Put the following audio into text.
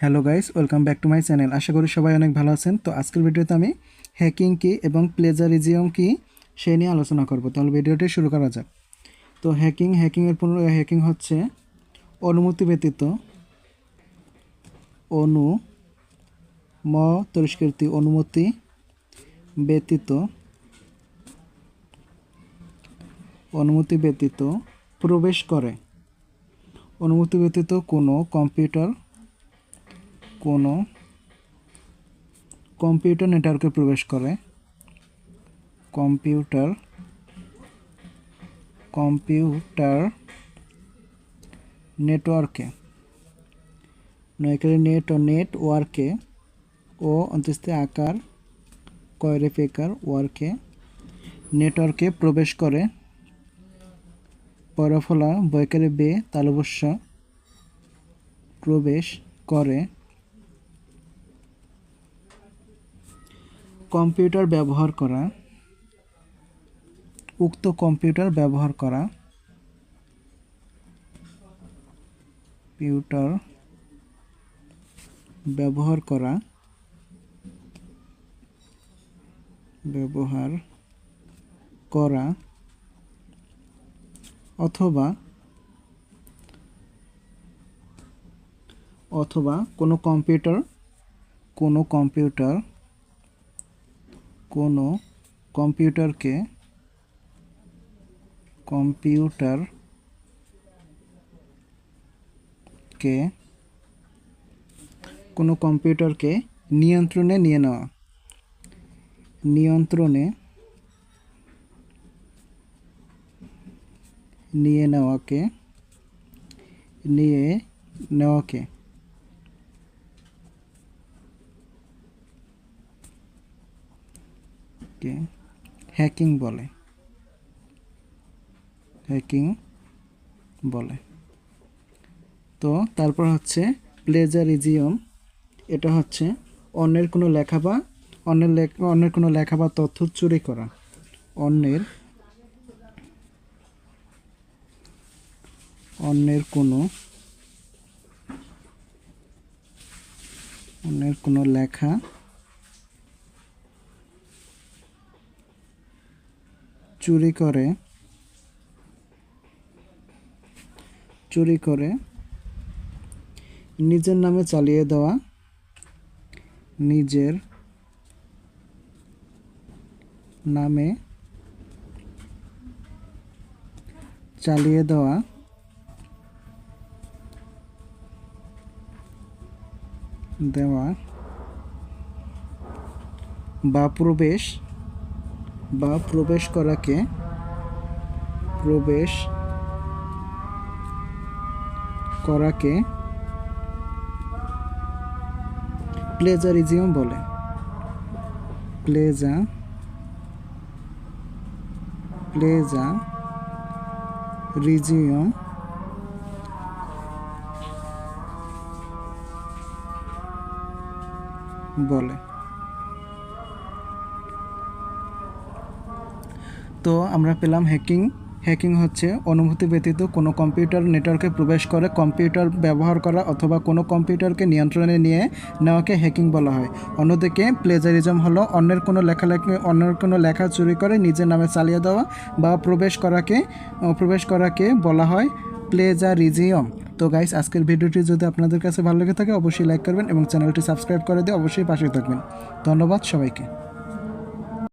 Hello guys, welcome back to my channel. আশা করি সবাই অনেক ভালো আছেন। তো আজকের ভিডিওতে আমি হ্যাকিং কি এবং প্লেজারিজিয়াম কি সে নিয়ে আলোচনা করব। তাহলে ভিডিওটি শুরু করা যাক। তো হ্যাকিং, হ্যাকিংয়ের পুনর হ্যাকিং হচ্ছে অনুমতি ব্যতীত অনু ম তরিষ্কৃতি অনুমতি ব্যতীত অনুমতি ব্যতীত প্রবেশ করে। অনুমতি ব্যতীত কোনো কম্পিউটার কোনো কম্পিউটার নেটওয়ার্কে প্রবেশ করে। কম্পিউটার কম্পিউটার নেটওয়ার্কে। নয়কারে নেট ও নেটওয়ার্কে ও অন্তস্থে আকার কয়রে পেকার ওয়ার্কে নেটওয়ার্কে প্রবেশ করে। পরফলা বয়কারে বে তালবস্য প্রবেশ করে। কম্পিউটার ব্যবহার করা, উক্ত কম্পিউটার ব্যবহার করা, কম্পিউটার ব্যবহার করা ব্যবহার করা, অথবা অথবা কোনো কম্পিউটার কোনো কম্পিউটার কোনো কম্পিউটারকে কম্পিউটার কে কোনো কম্পিউটারকে নিয়ন্ত্রণে নিয়ে নেওয়া নিয়ন্ত্রণে নিয়ে নেওয়াকে নিয়ে নেওয়াকে কে হ্যাকিং বলে। হ্যাকিং বলে। তো তারপর হচ্ছে প্লেজারিজিয়ম। এটা হচ্ছে অন্যের কোনো লেখা বা অন্যের লেখ- অন্যের কোনো লেখা বা তথ্য চুরি করা। অন্যের অন্যের কোনো অন্যের কোনো লেখা চুরি করে চুরি করে নিজের নামে চালিয়ে দেওয়া, নিজের নামে চালিয়ে দেওয়া দেওয়া বা প্রবেশ বা প্রবেশ করাকে প্রবেশ করাকে প্লেজারিজিয়াম বলে। প্লেজা প্লেজা রিজিয়ম বলে। তো আমরা পেলাম হ্যাকিং হ্যাকিং হচ্ছে অনুভূতি ব্যতীত কোনো কম্পিউটার নেটওয়ার্কে প্রবেশ করে কম্পিউটার ব্যবহার করা অথবা কোনো কম্পিউটারকে নিয়ন্ত্রণে নিয়ে নেওয়াকে হ্যাকিং বলা হয়। অন্যদিকে প্লেজারিজম হলো অন্যের কোনো লেখালেখি, অন্যের কোনো লেখা চুরি করে নিজের নামে চালিয়ে দেওয়া বা প্রবেশ করাকে প্রবেশ করাকে বলা হয় প্লেজারিজিয়ম তো গাইস আজকের ভিডিওটি যদি আপনাদের কাছে ভালো লেগে থাকে, অবশ্যই লাইক করবেন এবং চ্যানেলটি সাবস্ক্রাইব করে দিয়ে অবশ্যই পাশে থাকবেন। ধন্যবাদ সবাইকে।